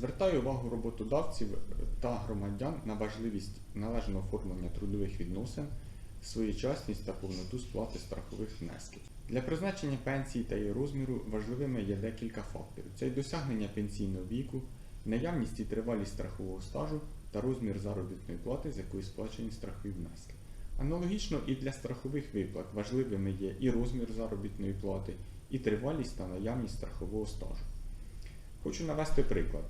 Звертаю увагу роботодавців та громадян на важливість належного оформлення трудових відносин, своєчасність та повноту сплати страхових внесків. Для призначення пенсії та її розміру важливими є декілька факторів: це й досягнення пенсійного віку, наявність і тривалість страхового стажу та розмір заробітної плати, з якої сплачені страхові внески. Аналогічно і для страхових виплат важливими є і розмір заробітної плати, і тривалість та наявність страхового стажу. Хочу навести приклад.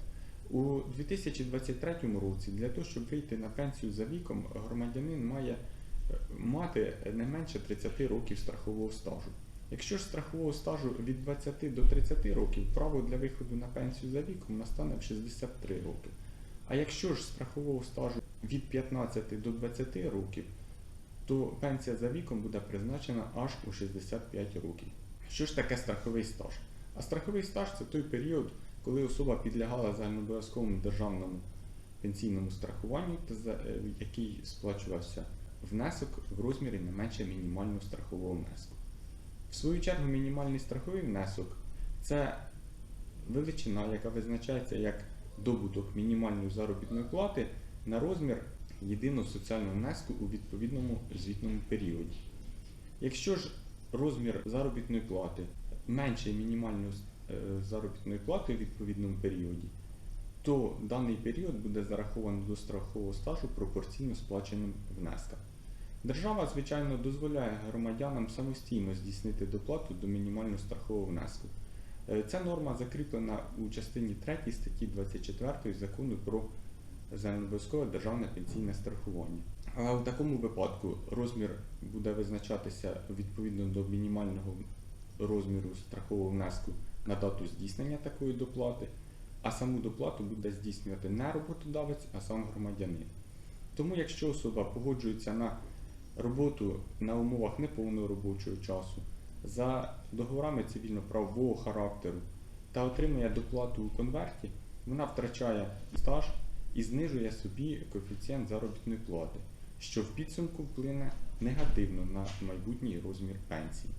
У 2023 році для того, щоб вийти на пенсію за віком, громадянин має е, мати не менше 30 років страхового стажу. Якщо ж страхового стажу від 20 до 30 років, право для виходу на пенсію за віком настане в 63 роки. А якщо ж страхового стажу від 15 до 20 років, то пенсія за віком буде призначена аж у 65 років. Що ж таке страховий стаж? А страховий стаж це той період, коли особа підлягала загальнообов'язковому державному пенсійному страхуванню, е, який сплачувався внесок в розмірі не менше мінімального страхового внеску. В свою чергу, мінімальний страховий внесок це величина, яка визначається як добуток мінімальної заробітної плати на розмір єдиного соціального внеску у відповідному звітному періоді. Якщо ж розмір заробітної плати менший мінімальної е, заробітної плати у відповідному періоді, то даний період буде зараховано до страхового стажу пропорційно сплаченим внескам. Держава, звичайно, дозволяє громадянам самостійно здійснити доплату до мінімального страхового внеску. Е, Ця норма закріплена у частині 3 статті 24 закону про загальнообов'язкове державне пенсійне страхування. Але в такому випадку розмір буде визначатися відповідно до мінімального розміру страхового внеску на дату здійснення такої доплати, а саму доплату буде здійснювати не роботодавець, а сам громадянин. Тому, якщо особа погоджується на роботу на умовах неповного робочого часу, за договорами цивільно-правового характеру та отримує доплату у конверті, вона втрачає стаж і знижує собі коефіцієнт заробітної плати, що в підсумку вплине негативно на майбутній розмір пенсії.